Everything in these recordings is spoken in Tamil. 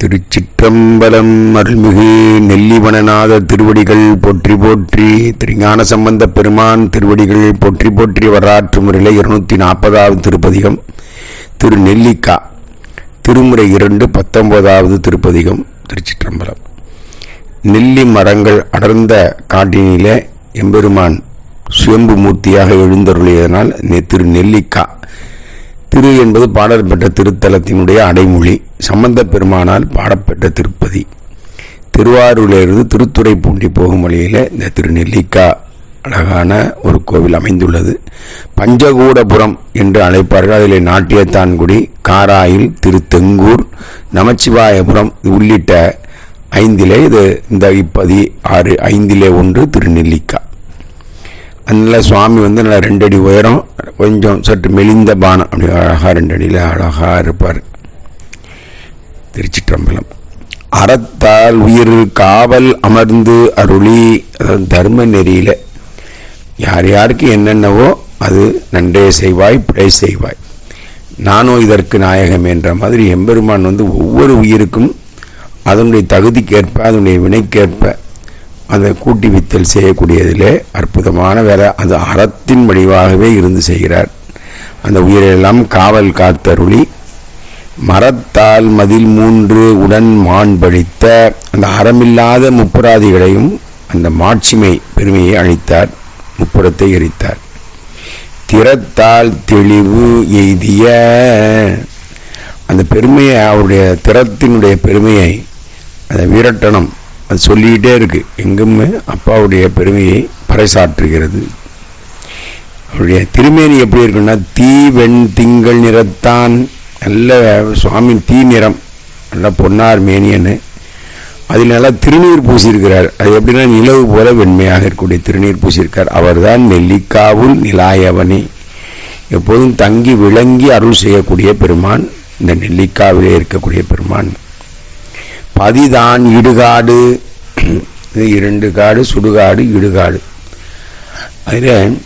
திருச்சிற்றம்பலம் அருள்மிகு நெல்லிவனநாத திருவடிகள் போற்றி போற்றி திருஞான சம்பந்த பெருமான் திருவடிகள் போற்றி போற்றி வரலாற்று முறையில் இருநூத்தி நாற்பதாவது திருப்பதிகம் திரு நெல்லிக்கா திருமுறை இரண்டு பத்தொன்பதாவது திருப்பதிகம் திருச்சிற்றம்பலம். நெல்லி மரங்கள் அடர்ந்த காட்டினிலே எம்பெருமான் சுயம்பு மூர்த்தியாக எழுந்தருளியதனால் திரு நெல்லிக்கா திரு என்பது பாடல் பெற்ற திருத்தலத்தினுடைய அடைமொழி. சம்பந்த பெருமானால் பாடப்பெற்ற திருப்பதி. திருவாரூரிலிருந்து திருத்துறைப்பூண்டி போகும் வழியில் இந்த திருநெல்லிக்கா அழகான ஒரு கோவில் அமைந்துள்ளது. பஞ்சகூடபுரம் என்று அழைப்பார்கள். அதில் நாட்டியத்தான்குடி காராயில் திருத்தெங்கூர் நமச்சிவாயபுரம் உள்ளிட்ட ஐந்திலே இது இந்த இப்பதி ஆறு ஐந்திலே ஒன்று திருநெல்லிக்கா. அதனால சுவாமி வந்து நல்லா ரெண்டடி உயரம் கொஞ்சம் சற்று மெலிந்த பானம். அப்படி அழகாக ரெண்டடியில் அழகாக இருப்பார். திருச்சிற்றம்பலம். அறத்தால் உயிர் காவல் அமர்ந்து அருளி அதாவது தர்ம நெறியில் யார் யாருக்கு என்னென்னவோ அது நன்றே செய்வாய் பிழை செய்வாய். நானோ இதற்கு நாயகம் என்ற மாதிரி எம்பெருமான் வந்து ஒவ்வொரு உயிருக்கும் அதனுடைய தகுதிக்கேற்ப அதனுடைய வினைக்கேற்ப அதை கூட்டி வித்தல் செய்யக்கூடியதிலே அற்புதமான வேலை. அது அறத்தின் வடிவாகவே இருந்து செய்கிறார். அந்த உயிரெல்லாம் காவல் காத்தருளி மரத்தால் மதில் மூன்று உடன் மான் பழித்த அந்த அறமில்லாத முப்புராதிகளையும் அந்த மாட்சிமை பெருமையை அழித்தார் முப்புறத்தை எரித்தார். திறத்தால் தெளிவு எய்திய அந்த பெருமையை அவருடைய திறத்தினுடைய பெருமையை அந்த வீரட்டனம் அது சொல்லிக்கிட்டே இருக்கு. எங்குமே அப்பாவுடைய பெருமையை பறைசாற்றுகிறது. அவருடைய திருமேனி எப்படி இருக்குன்னா தீ வெண் திங்கள் நிறத்தான். நல்ல சுவாமி தீ நிறம். நல்ல பொன்னார் மேனியன்னு அதில் நல்லா திருநீர் பூசியிருக்கிறார். அது எப்படின்னா நிலவு போல வெண்மையாக இருக்கக்கூடிய திருநீர் பூசியிருக்கார். அவர்தான் நெல்லிக்காவுள் நிலாயவனே. எப்போதும் தங்கி விளங்கி அருள் செய்யக்கூடிய பெருமான். இந்த நெல்லிக்காவிலே இருக்கக்கூடிய பெருமான். பதிதான் இடுகாடு. இது இரண்டு காடு சுடுகாடு இடுகாடு. அதில்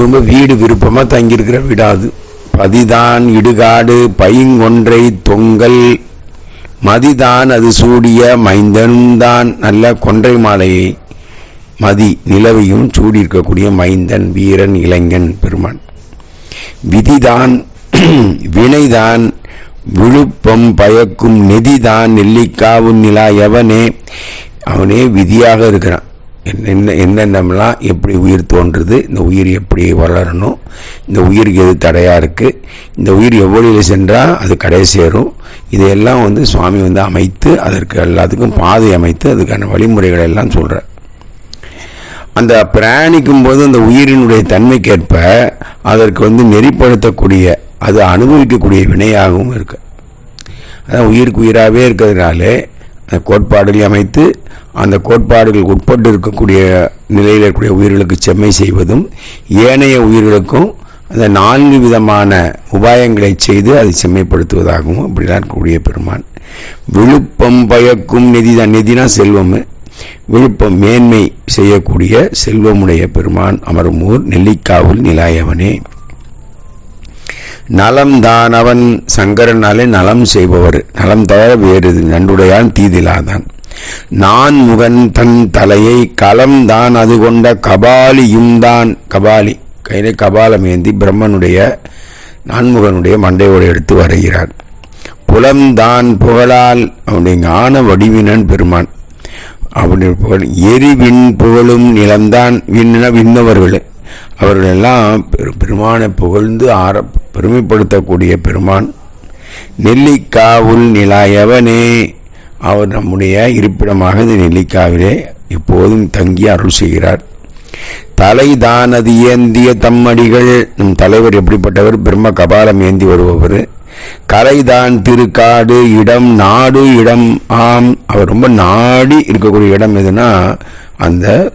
ரொம்ப வீடு விருப்பமாக தங்கியிருக்கிற வீடாது. பதிதான் இடுகாடு பைங்கொன்றை தொங்கல். மதிதான் அது சூடிய மைந்தனும்தான் நல்ல கொன்றை மாலையை மதி நிலவையும் சூடியிருக்கக்கூடிய மைந்தன் வீரன் இளைஞன் பெருமான். விதிதான் வினைதான் விழுப்பம் பயக்கும் நெதிதான் நெல்லிக்காவும் நிலா எவனே? அவனே விதியாக இருக்கிறான். என்ன என்னென்னலாம் எப்படி உயிர் தோன்றுது இந்த உயிர் எப்படி வளரணும் இந்த உயிருக்கு எது தடையாக இருக்குது இந்த உயிர் எவ்வளியில் சென்றால் அது கடை சேரும். இதையெல்லாம் வந்து சுவாமி வந்து அமைத்து அதற்கு எல்லாத்துக்கும் பாதை அமைத்து அதுக்கான வழிமுறைகள் எல்லாம் சொல்றார். அந்த பிராணிக்கும் போது அந்த உயிரினுடைய தன்மைக்கேற்ப அதற்கு வந்து நெறிப்படுத்தக்கூடிய அது அனுபவிக்கக்கூடிய வினையாகவும் இருக்கு. அதான் உயிருக்கு உயிராகவே இருக்கிறதுனால அந்த கோட்பாடுகளை அமைத்து அந்த கோட்பாடுகளுக்கு உட்பட்டு இருக்கக்கூடிய நிலையில் இருக்கக்கூடிய உயிர்களுக்கு செம்மை செய்வதும் ஏனைய உயிர்களுக்கும் அந்த நான்கு விதமான உபாயங்களை செய்து அதை செம்மைப்படுத்துவதாகவும் அப்படிதான் இருக்கக்கூடிய பெருமான். விழுப்பம் பயக்கும் நிதி தான் நிதினா செல்வம். விழுப்பம் மேன்மை செய்யக்கூடிய செல்வமுடைய பெருமான் அமருமூர் நெல்லிக்காவில் நிலாயவனே. நலம் தான் அவன் சங்கரனாலே நலம் செய்பவர். நலம் தவிர வேறு நன்றுடையான் தீதிலாதான். நான் முகன் தன் தலையை களம் தான் அது கொண்ட கபாலியும் தான். கபாலி கையிலே கபாலம் ஏந்தி பிரம்மனுடைய நான்முகனுடைய மண்டையோடு எடுத்து வருகிறார். புலம்தான் புகழால் அவனுடைய ஞான வடிவினன் பெருமான். அவனுடைய புகழ் எரிவின் புகழும் நிலம்தான். விண்ண விண்ணவர்கள் அவர்களெல்லாம் பெருமானை புகழ்ந்து ஆர பெருமைப்படுத்தக்கூடிய பெருமான். நெல்லிக்காவுள் நிலாயவனே. அவர் நம்முடைய இருப்பிடமாக இந்த நெல்லிக்காவிலே எப்போதும் தங்கி அருள் செய்கிறார். தலைதான் அது ஏந்திய தம்மடிகள். நம் தலைவர் எப்படிப்பட்டவர்? பிரம்ம கபாலம் ஏந்தி வருபவர். கலைதான் திருக்காடு இடம் நாடு இடம் ஆம். அவர் ரொம்ப நாடி இருக்கக்கூடிய இடம் எதுனா அந்த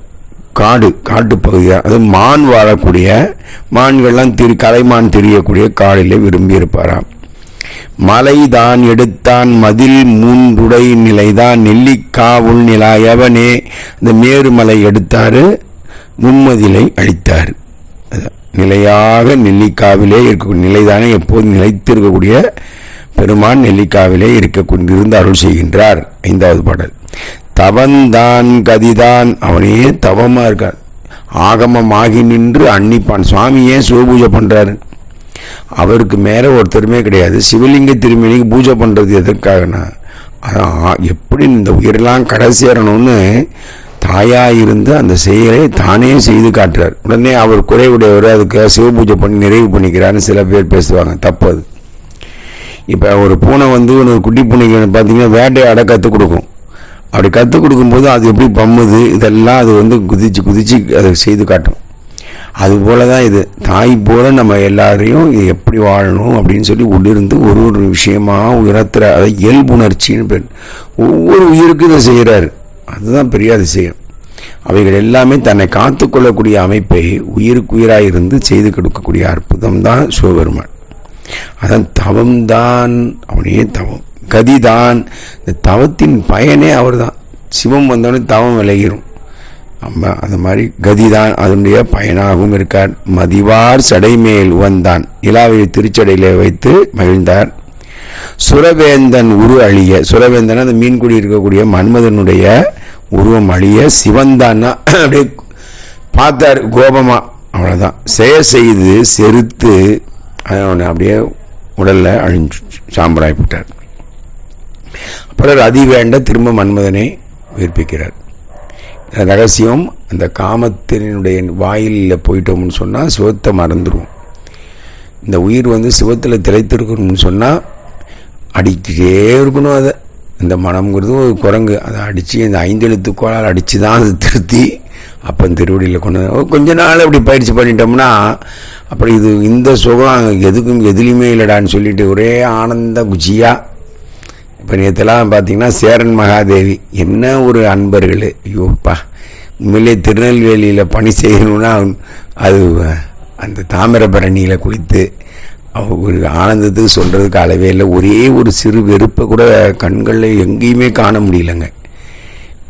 காடு காட்டு பகுதியாக அது மான் வாழக்கூடிய மான்கள்லாம் திரு கலைமான் தெரியக்கூடிய காடிலே விரும்பி இருப்பாராம் மலைதான் எடுத்தான் மதில் மூன்றுடை நிலைதான் நெல்லிக்காவுள் நிலா எவனே? இந்த மேருமலை எடுத்தாரு மும்மதிலை அழித்தார் அதான் நிலையாக நெல்லிக்காவிலே இருக்கக்கூடிய நிலைதானே எப்போதும் நிலைத்திருக்கக்கூடிய பெருமான் நெல்லிக்காவிலே இருக்க கொண்டிருந்து அருள் செய்கின்றார் ஐந்தாவது பாடல். தவந்தான் கதிதான். அவனே தவமா இருக்கார் ஆகமமாகி நின்று அன்னிப்பான். சுவாமி ஏன் சிவபூஜை பண்றாரு? அவருக்கு மேல ஒருத்தருமே கிடையாது. சிவலிங்க திருமணிக்கு பூஜை பண்றது எதற்காகனா? அதான் எப்படி இந்த உயிரெல்லாம் கடை சேரணும்னு தாயா இருந்து அந்த செயலை தானே செய்து காட்டுறார். உடனே அவர் குறைவுடையவர் அதுக்கு சிவபூஜை பண்ணி நிறைவு பண்ணிக்கிறாருன்னு சில பேர் பேசுவாங்க. தப்பு அது. இப்போ ஒரு பூனை வந்து ஒரு குட்டி பூனைக்கு பார்த்தீங்கன்னா வேட்டையாட கற்றுக் கொடுக்கும். அப்படி கற்றுக் கொடுக்கும்போது அது எப்படி பம்முது இதெல்லாம் அது வந்து குதிச்சு குதிச்சு அதை செய்து காட்டும். அதுபோல தான் இது. தாய் போல நம்ம எல்லாரையும் இது எப்படி வாழணும் அப்படின்னு சொல்லி உள்ளிருந்து ஒரு ஒரு விஷயமா உயரத்துற அதை இயல்புணர்ச்சின்னு பேர். ஒவ்வொரு உயிருக்கும் இதை செய்கிறாரு அதுதான் பெரிய அதிசயம். அவைகள் எல்லாமே தன்னை காத்துக்கொள்ளக்கூடிய அமைப்பை உயிருக்குயிராக இருந்து செய்து கொடுக்கக்கூடிய அற்புதம் தான் சிவபெருமான். அதான் தவம்தான் அவனே தவம். கதிதான். இந்த தவத்தின் பயனே அவர்தான். சிவம் வந்தோடனே தவம் விளையிடும் நம்ம அந்த மாதிரி கதிதான் அதனுடைய பயனாகவும் இருக்கார். மதிவார் சடைமேல் உவந்தான் இலாவை திருச்சடையிலே வைத்து மகிழ்ந்தார். சுரவேந்தன் உரு அழிய சுரவேந்தன் அந்த மீன்குடி இருக்கக்கூடிய மன்மதனுடைய உருவம் அழிய சிவந்தான்னா அப்படியே பார்த்தார் கோபமா. அவ்வளோதான் செய செய்து செருத்து அவனை அப்படியே உடலில் அழிஞ்சு சாம்பராய் பலர் அப்புறம் அதி வேண்ட திரும்ப மன்மதனை உயிர்ப்பிக்கிறார். இந்த ரகசியம் அந்த காமத்தினுடைய வாயிலில் போயிட்டோம்னு சொன்னால் சிவத்தை மறந்துடுவோம் இந்த உயிர் வந்து சிவத்தில் திளைத்திருக்கணும்னு சொன்னால் அடிக்கிட்டே இருக்கணும் அதை. இந்த மனம்ங்கிறது ஒரு குரங்கு. அதை அடித்து இந்த ஐந்தெழுத்து கோளால் அடித்து தான் அதை திருத்தி அப்போ திருவடியில் கொண்டு கொஞ்ச நாள் அப்படி பயிற்சி பண்ணிட்டோம்னா அப்புறம் இது இந்த சுகம் எதுக்கும் எதுலையுமே இல்லைடான்னு சொல்லிட்டு ஒரே ஆனந்த குச்சியாக இப்போ நேற்றுலாம் பார்த்தீங்கன்னா சேரன் மகாதேவி. என்ன ஒரு அன்பர்கள். ஐயோப்பா. உண்மையிலே திருநெல்வேலியில் பணி செய்யணும்னா அது அந்த தாமிரபரணியில் குளித்து ஒரு ஆனந்தத்துக்கு சொல்கிறதுக்கு அளவே இல்லை. ஒரே ஒரு சிறு வெறுப்பை கூட கண்களில் எங்கேயுமே காண முடியலங்க.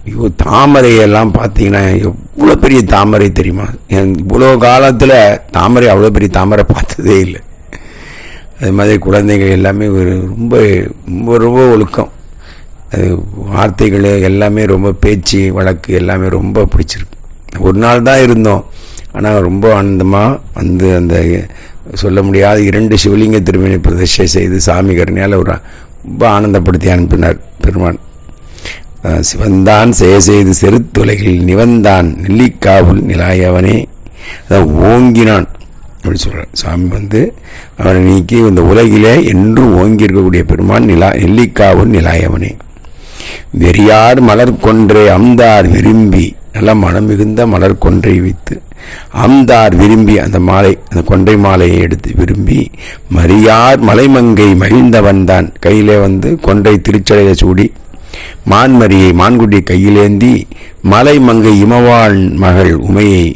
ஐயோ தாமரையெல்லாம் பார்த்தீங்கன்னா எவ்வளோ பெரிய தாமரை தெரியுமா? என் இவ்வளோ காலத்தில் தாமரை அவ்வளோ பெரிய தாமரை பார்த்ததே இல்லை. அது மாதிரி குழந்தைகள் எல்லாமே ஒரு ரொம்ப ரொம்ப ரொம்ப ஒழுக்கம். அது வார்த்தைகள் எல்லாமே ரொம்ப பேச்சு வழக்கு எல்லாமே ரொம்ப பிடிச்சிருக்கு. ஒரு நாள் தான் இருந்தோம். ஆனால் ரொம்ப ஆனந்தமாக வந்து அந்த சொல்ல முடியாத இரண்டு சிவலிங்க திருமணி பிரதிஷ்டை செய்து சாமி கருணையால் ஒரு ரொம்ப ஆனந்தப்படுத்தி அனுப்பினார் பெருமான். சிவந்தான் செய்ய செய்து செருத்துலகில் நிவந்தான் நெல்லிக்காவுள் நிலாயவனே. அதான் ஓங்கினான். அப்படின்னு சொல்கிறார் சாமி வந்து அவனை நீக்கி இந்த உலகிலே என்றும் ஓங்கி இருக்கக்கூடிய பெருமான் நிலா நெல்லிக்காவுள் நிலாயவனே. வெறியார் மலர் கொன்றே அம்தார் விரும்பி நல்ல மனம் மிகுந்த மலர் கொன்றை வைத்து அம்தார் விரும்பி அந்த மாலை அந்த கொன்றை மாலையை எடுத்து விரும்பி மரியார் மலைமங்கை மகிழ்ந்தவன் தான். கையிலே வந்து கொன்றை திருச்சடையை சூடி மான்மரியை மான்குடி கையிலேந்தி மலைமங்கை இமவாள் மகள் உமையை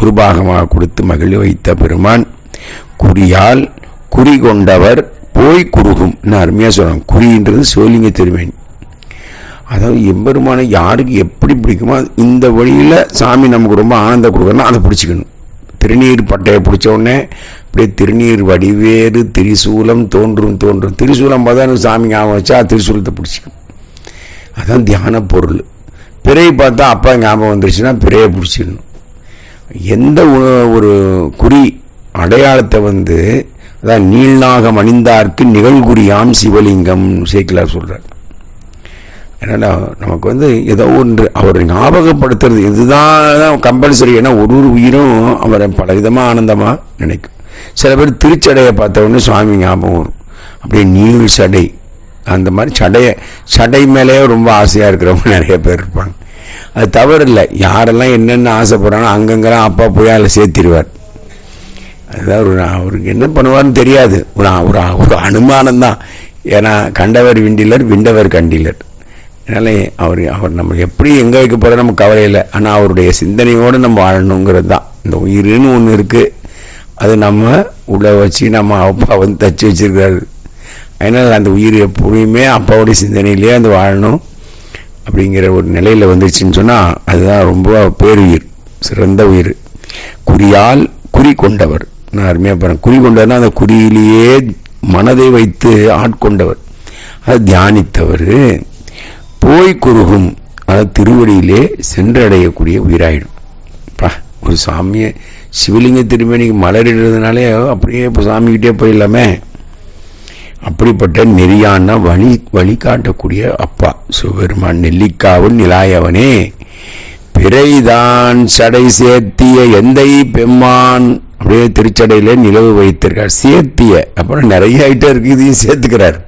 உருபாகமாக கொடுத்து மகிழ வைத்த பெருமான் குறியால் குறி கொண்டவர் போய் குறுகும். அருமையாக சொல்றாங்க. குறின்றது சிவலிங்க திருமேனி. அதாவது எம்பெருமானை யாருக்கு எப்படி பிடிக்குமோ இந்த வழியில் சாமி நமக்கு ரொம்ப ஆனந்தம் கொடுக்கணும் அதை பிடிச்சிக்கணும். திருநீர் பட்டையை பிடிச்ச உடனே அப்படியே திருநீர் வடிவேறு திரிசூலம் தோன்றும் தோன்றும். திரிசூலம் பார்த்தா சாமி ஞாபகம் வச்சா திரிசூலத்தை பிடிச்சிக்கணும் அதான் தியான பொருள். பிறையை பார்த்தா அப்பா ஞாபகம் வந்துருச்சுன்னா பிறையை பிடிச்சிக்கணும். எந்த ஒரு- குறி அடையாளத்தை வந்து அதான் நீள்நாகம் அணிந்தார்க்கு நிகழ்குறியாம் சிவலிங்கம் சேக்கிலார் சொல்கிறார் அதனால நமக்கு வந்து ஏதோ ஒன்று அவரை ஞாபகப்படுத்துறது இதுதான் கம்பல்சரி ஏன்னா ஒரு ஒரு உயிரும் அவரை பல விதமாக ஆனந்தமாக நினைக்கும். சில பேர் திருச்சடையை பார்த்த உடனே சுவாமி ஞாபகம் வரும். அப்படியே நீள் சடை அந்த மாதிரி சடையை சடை மேலேயே ரொம்ப ஆசையாக இருக்கிறவங்க நிறைய பேர் இருப்பாங்க. அது தவறு இல்லை யாரெல்லாம் என்னென்ன ஆசைப்படுறாங்களோ அங்கங்கெல்லாம் அப்பா போய் அதில் சேர்த்திடுவார். அதுதான் ஒரு அவருக்கு என்ன பண்ணுவார்னு தெரியாது. ஒரு ஒரு ஒரு அனுமானம் தான் ஏன்னா கண்டவர் விண்டிலர் விண்டவர் கண்டிலர். அதனால அவர் அவர் நம்ம எப்படி எங்கே வைக்க போகிற நம்ம கவலை இல்லை ஆனால் அவருடைய சிந்தனையோடு நம்ம வாழணுங்கிறது தான். இந்த உயிர்னு ஒன்று இருக்குது அது நம்ம உள்ள வச்சு நம்ம அப்பா வந்து தச்சு வச்சிருக்காரு அதனால் அந்த உயிர் எப்பவுமே அப்பாவுடைய சிந்தனையிலேயே அந்த வாழணும். அப்படிங்கிற ஒரு நிலையில் வந்துருச்சுன்னு சொன்னால் அதுதான் ரொம்ப பேருயிர் சிறந்த உயிர். குறியால் குறி கொண்டவர். நான் அருமையாக பாருங்க. குறி கொண்டவர்னா அந்த குறியிலேயே மனதை வைத்து ஆட்கொண்டவர் அது தியானித்தவர். போய் குறுகும் அது திருவடியிலே சென்றடையக்கூடிய உயிராயிடும். பா ஒரு சாமியை சிவலிங்க திருமணிக்கு மலரிடுறதுனாலே அப்படியே இப்போ சாமிக்கிட்டே போயிடலாமே. அப்படிப்பட்ட நெறியான வழி வழிகாட்டக்கூடிய அப்பா. சிவபெருமான் நெல்லிக்காவும் நிலாயவனே. பிறைதான் சடை சேர்த்திய எந்தை பெம்மான். அப்படியே திருச்சடையில நிலவு வைத்திருக்கார். சேர்த்திய. அப்புறம் நிறைய ஐட்டம் இருக்கு இதையும் சேர்த்துக்கிறார்.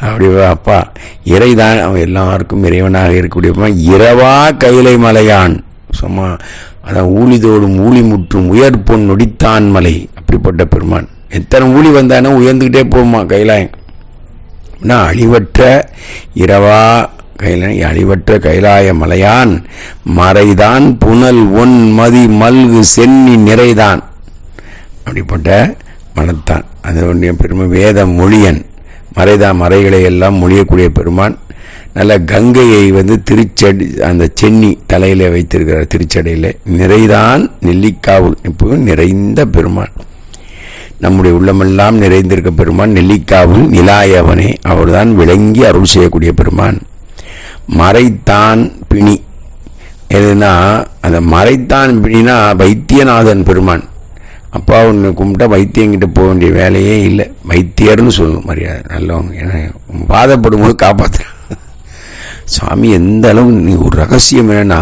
அப்படி அப்பா. இறைதான் அவன் எல்லாருக்கும் இறைவனாக இருக்கக்கூடிய இரவா கைலை மலையான். சும்மா அதான் ஊழிதோடும் ஊழி முற்றும் உயர் பொன் நொடித்தான் மலை. அப்படிப்பட்ட பெருமான். எத்தனை ஊழி வந்தானோ உயர்ந்துக்கிட்டே போகுமா கைலாயம் அழிவற்ற இரவா கைல அழிவற்ற கைலாய மலையான் மறைதான் புனல் ஒன் மதி மல்கு சென்னி நிறைதான். அப்படிப்பட்ட மனத்தான். அதனுடைய பெருமை வேத மொழியன். மறைதா மறைகளை எல்லாம் மொழியக்கூடிய பெருமான். நல்ல கங்கையை வந்து திருச்சடி அந்த சென்னி தலையில் வைத்திருக்கிறார் திருச்சடையில். நிறைதான் நெல்லிக்காவுள். இப்போ நிறைந்த பெருமான். நம்முடைய உள்ளமெல்லாம் நிறைந்திருக்க பெருமான் நெல்லிக்காவும் நிலாயவனே. அவர்தான் விளங்கி அருள் செய்யக்கூடிய பெருமான். மறைத்தான் பிணி. எதுனா அந்த மறைத்தான் பிணினா வைத்தியநாதன் பெருமான். அப்பா ஒன்று கும்பிட்டா வைத்தியங்கிட்ட போக வேண்டிய வேலையே இல்லை. வைத்தியர்னு சொல்லணும் மரியாதை நல்லவங்க. ஏன்னா பாதப்படும் போது காப்பாற்றுறான் சாமி எந்த அளவு நீ ஒரு ரகசியம் என்னன்னா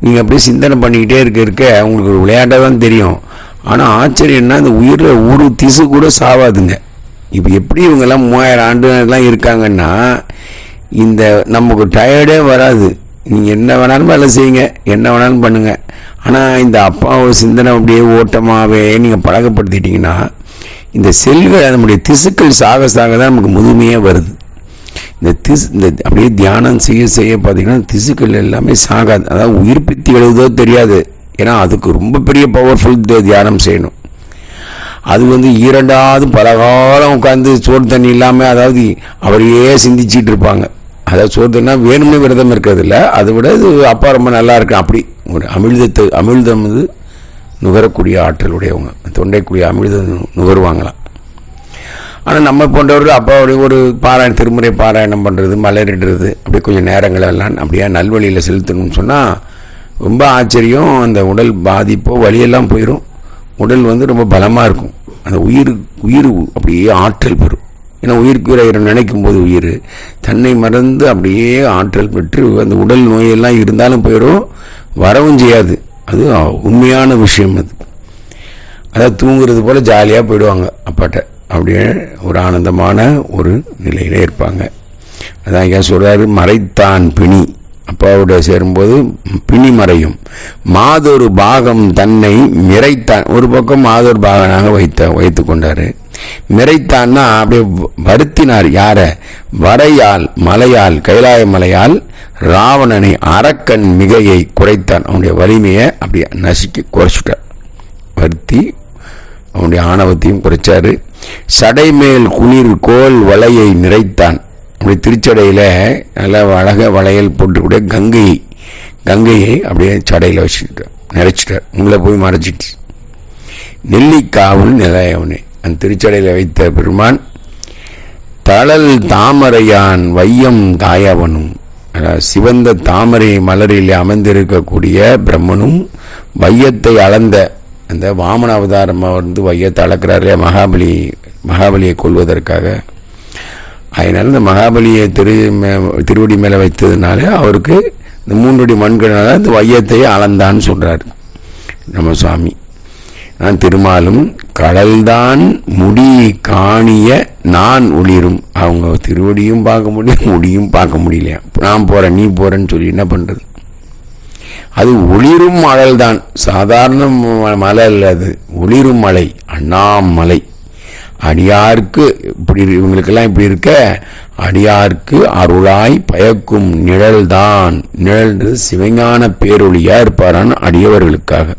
நீங்கள் அப்படியே சிந்தனை பண்ணிக்கிட்டே இருக்க இருக்க உங்களுக்கு ஒரு விளையாட்டாக தான் தெரியும். ஆனால் ஆச்சரியம்னா இந்த உயிரில் ஒரு திசு கூட சாவாதுங்க. இப்போ எப்படி இவங்கெல்லாம் மூவாயிரம் ஆண்டுலாம் இருக்காங்கன்னா இந்த நமக்கு டயர்டே வராது. நீங்கள் என்ன வேணாலும் வேலை செய்யுங்க என்ன வேணாலும் பண்ணுங்கள் ஆனால் இந்த அப்பாவை சிந்தனை அப்படியே ஓட்டமாகவே நீங்கள் பழகப்படுத்திட்டிங்கன்னா இந்த செல்கள் நம்முடைய திசுக்கள் சாக சாக தான் நமக்கு முதுமையாக வருது. இந்த திசு இந்த அப்படியே தியானம் செய்ய செய்ய பார்த்தீங்கன்னா திசுக்கள் எல்லாமே சாகாது. அதாவது உயிர்ப்பித்து எழுதுதோ தெரியாது. ஏன்னா அதுக்கு ரொம்ப பெரிய பவர்ஃபுல் தியானம் செய்யணும். அது வந்து இரண்டாவது பலகாலம் உட்காந்து சோறு தண்ணி இல்லாமல் அதாவது அவரையே சிந்திச்சிட்டு இருப்பாங்க. அதாவது சோறு தண்ணா வேணும்னு விரதம் இருக்கிறதில்ல அதை விட இது அப்பா ரொம்ப நல்லா இருக்கு. அப்படி ஒரு அமிழ்தத்து அமிழ்தம் வந்து நுகரக்கூடிய ஆற்றலுடையவங்க. தொண்டைக்குரிய அமிழ்தம் நுகருவாங்களாம். ஆனால் நம்ம போன்றவர்கள் அப்பாவுடைய ஒரு பாராயணம் திருமுறை பாராயணம் பண்ணுறது மலரிடுறது அப்படியே கொஞ்சம் நேரங்கள் எல்லாம் அப்படியே நல்வழியில் செலுத்தணும்னு சொன்னால் ரொம்ப ஆச்சரியம். அந்த உடல் பாதிப்போ வழியெல்லாம் போயிடும் உடல் வந்து ரொம்ப பலமாக இருக்கும். அந்த உயிர் உயிர் அப்படியே ஆற்றல் பெறும். ஏன்னா உயிருக்கு இறைவன் நினைக்கும் போது உயிர் தன்னை மறந்து அப்படியே ஆற்றல் பெற்று அந்த உடல் நோயெல்லாம் இருந்தாலும் போயிடும் வரவும் செய்யாது. அது உண்மையான விஷயம் அது. அதாவது தூங்குறது போல் ஜாலியாக போயிடுவாங்க அப்பாட்ட. அப்படியே ஒரு ஆனந்தமான ஒரு நிலையில் இருப்பாங்க. அதான் ஐயா சொல்கிறாரு மறைத்தான் பிணி. அப்பாவோட சேரும்போது பிணி மறையும். மாதொரு பாகம் தன்னை மிரைத்தான் ஒரு பக்கம் மாதொரு பாகனாக வைத்த வைத்து கொண்டாரு. மிரைத்தான்னா அப்படியே வருத்தினார். யார? வரையால் மலையால் கைலாய மலையால் ராவணனை அரக்கன் மிகையை குறைத்தான். அவனுடைய வலிமையை அப்படியே நசுக்கி குறைச்சிட்டார். வருத்தி அவனுடைய ஆணவத்தையும் குறைச்சாரு. சடைமேல் குளிர் கோல் வலையை நிறைத்தான். அப்படி திருச்சடையில் நல்லா அழக வளையல் போட்டுக்கூடிய கங்கையை கங்கையை அப்படியே சடையில் வச்சுட்டார் நிறைச்சிட்டார். உங்களை போய் மறைச்சிட்டு. நெல்லிக்காவல் நிலையவனே அந்த திருச்சடையில் வைத்த பெருமான் தளல் தாமரையான் வையம் தாயவனும் சிவந்த தாமரை மலரில் அமர்ந்திருக்கக்கூடிய பிரம்மனும் வையத்தை அளந்த அந்த வாமன அவதாரமாக வந்து வையத்தை அளக்கிறாரே மகாபலி மகாபலியை கொள்வதற்காக அதனால இந்த மகாபலியை திரு திருவடி மேலே வைத்ததுனால அவருக்கு இந்த மூன்றுடி மண்களால் இந்த வையத்தையே அளந்தான்னு சொல்கிறார் நம்ம சுவாமி நான் திருமாலும் கடல்தான் முடி காணிய நான் ஒளிரும். அவங்க திருவடியும் பார்க்க முடியும் முடியும் பார்க்க முடியலையா? நான் போகிறேன் நீ போகிறேன்னு சொல்லி என்ன பண்ணுறது அது ஒளிரும் மழல் தான் சாதாரண மலை அல்ல அது. ஒளிரும் மலை அண்ணாமலை. அடியார்க்கு இப்படி இவங்களுக்கெல்லாம் இப்படி இருக்க? அடியார்க்கு அருளாய் பயக்கும் நிழல்தான். நிழல்ன்றது நிழல் சிவஞான பேரொழியா இருப்பாரான் அடியவர்களுக்காக.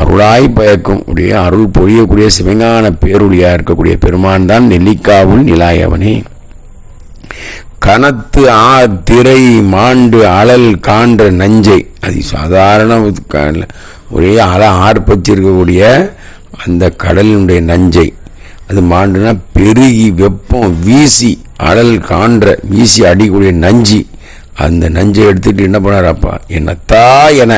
அருளாய் பயக்கும் உடைய அருள் பொழியக்கூடிய சிவஞான பேரொழியா இருக்கக்கூடிய பெருமான் தான் நெல்லிக்காவுள் நிலாயவனே. கனத்து ஆ திரை மாண்டு அழல் காண்ற நஞ்சை. அது சாதாரண ஒரே அல ஆர்ப்பச்சிருக்கக்கூடிய அந்த கடலினுடைய நஞ்சை. அது மாண்டுனா பெருகி வெப்பம் வீசி அடல் காண்ற வீசி அடிக்கூடிய நஞ்சி. அந்த நஞ்சை எடுத்துட்டு என்ன பண்ணார் அப்பா என்னத்தா என.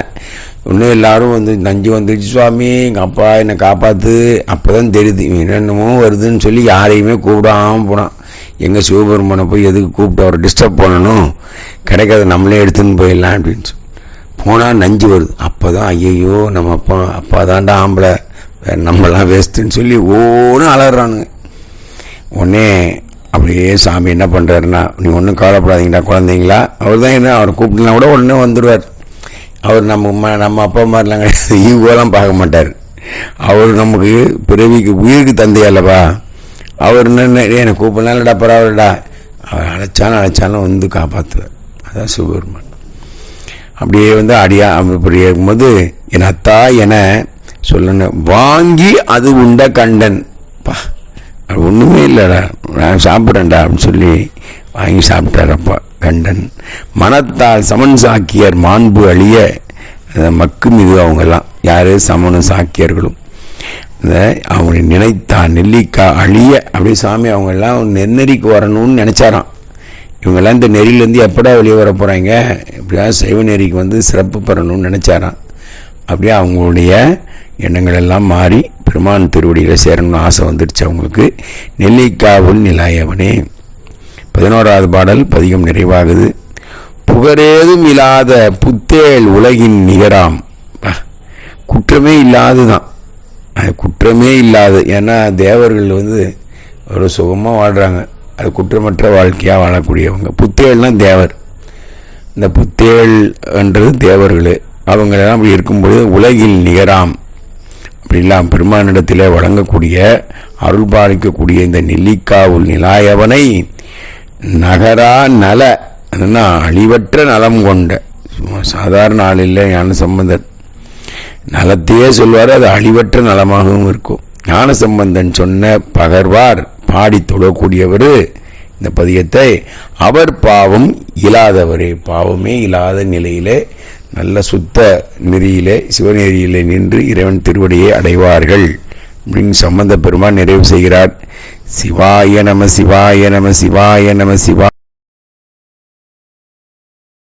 இன்னும் எல்லாரும் வந்து நஞ்சு வந்துடுச்சு சுவாமி எங்கள் அப்பா என்னை காப்பாத்து. அப்பதான் தெரியுது என்னென்னமோ வருதுன்னு சொல்லி யாரையுமே கூப்பிடாம போனான். எங்க சிவபெருமானை போய் எதுக்கு கூப்பிட்டு அவரை டிஸ்டர்ப் பண்ணணும்? கிடைக்காத நம்மளே எடுத்துன்னு போயிடலாம் அப்படின்னு சொல்லி. போனால் நஞ்சு வருது. அப்போ தான் ஐயையோ நம்ம அப்பா அப்பா தாண்டா ஆம்பளை. நம்மளாம் நம்மலாம் வேஸ்ட்டுன்னு சொல்லி ஓன்னு அலறானுங்க. உடனே அப்படியே சாமி என்ன பண்ணுறாருன்னா நீ ஒன்றும் கவலைப்படாதீங்கடா குழந்தைங்களா. அவர் தான் என்ன அவரை கூப்பிட்டுலாம் கூட உடனே வந்துடுவார். அவர் நம்ம ம- நம்ம அப்பா மாதிரிலாம் கிடையாது ஈகோலாம் பார்க்க மாட்டார். அவர் நமக்கு பிறவிக்கு உயிருக்கு தந்தை அல்லவா அவர் என்ன "டேய், என்னை கூப்பிடலாம் இல்லடா பரவாயில்லடா. அவர் அழைச்சாலும் அழைச்சாலும் வந்து காப்பாற்றுவார் அதான் சுபெருமான் அப்படியே வந்து அடியா அப்படி இருக்கும்போது என் அத்தா என சொல்லுங்க. வாங்கி அது உண்ட கண்டன். பா அது ஒண்ணுமே இல்லைடா. நான் சாப்பிட்றேன்டா அப்படின்னு சொல்லி வாங்கி சாப்பிட்டாரப்பா கண்டன். மனத்தால் சமன் சாக்கியர் மாண்பு அழிய அந்த மக்கும் இது அவங்கெல்லாம். யாரு? சமண சாக்கியர்களும். இந்த அவங்களை நினைத்தா நெல்லிக்காய் அழிய அப்படியே சாமி அவங்க எல்லாம் நென்னறிக்கு வரணும்னு நினைச்சாராம். இவங்கெல்லாம் இந்த நெறியிலேருந்து எப்படா வெளியே வர போகிறாங்க எப்படியாவது சைவ நெறிக்கு வந்து சிறப்பு பெறணும்னு நினச்சாராம். அப்படியே அவங்களுடைய எண்ணங்கள் எல்லாம் மாறி பெருமான் திருவடியில் சேரணும்னு ஆசை வந்துடுச்சு அவங்களுக்கு. நெல்லிக்காவுள் நிலாயவனே. பதினோராவது பாடல் பதிகம் நிறைவாகுது. புகரேதும் இல்லாத புத்தேள் உலகின் நிகராம். குற்றமே இல்லாதுதான். அது குற்றமே இல்லாது. ஏன்னா தேவர்கள் வந்து ஒரு சுகமாக வாழ்கிறாங்க அது குற்றமற்ற வாழ்க்கையாக வாழக்கூடியவங்க. புத்தேள்னா தேவர். இந்த புத்தேள் என்றது தேவர்கள். அவங்களெல்லாம் அப்படி இருக்கும்பொழுது உலகில் நிகராம். அப்படிலாம் பெருமானிடத்தில் வழங்கக்கூடிய அருள் பாலிக்கக்கூடிய இந்த நெல்லிக்காவுள் நிலாயவனை நகரா நல அதுனா அழிவற்ற நலம் கொண்ட சும்மா சாதாரண ஆள் இல்லை ஞான சம்பந்தன் நலத்தையே சொல்வார் அது அழிவற்ற நலமாகவும் இருக்கும். ஞான சம்பந்தன் சொன்ன பகர்வார் பாடி தொழக்கூடியவர் இந்த பதியத்தை அவர் பாவம் இல்லாதவரே பாவமே இல்லாத நிலையிலே நல்ல சுத்த நெறியிலே சிவநெறியிலே நின்று இறைவன் திருவடியை அடைவார்கள். அப்படின்னு சம்பந்த பெருமான் நிறைவு செய்கிறார். சிவாய நம சிவாய நம சிவாய நம சிவா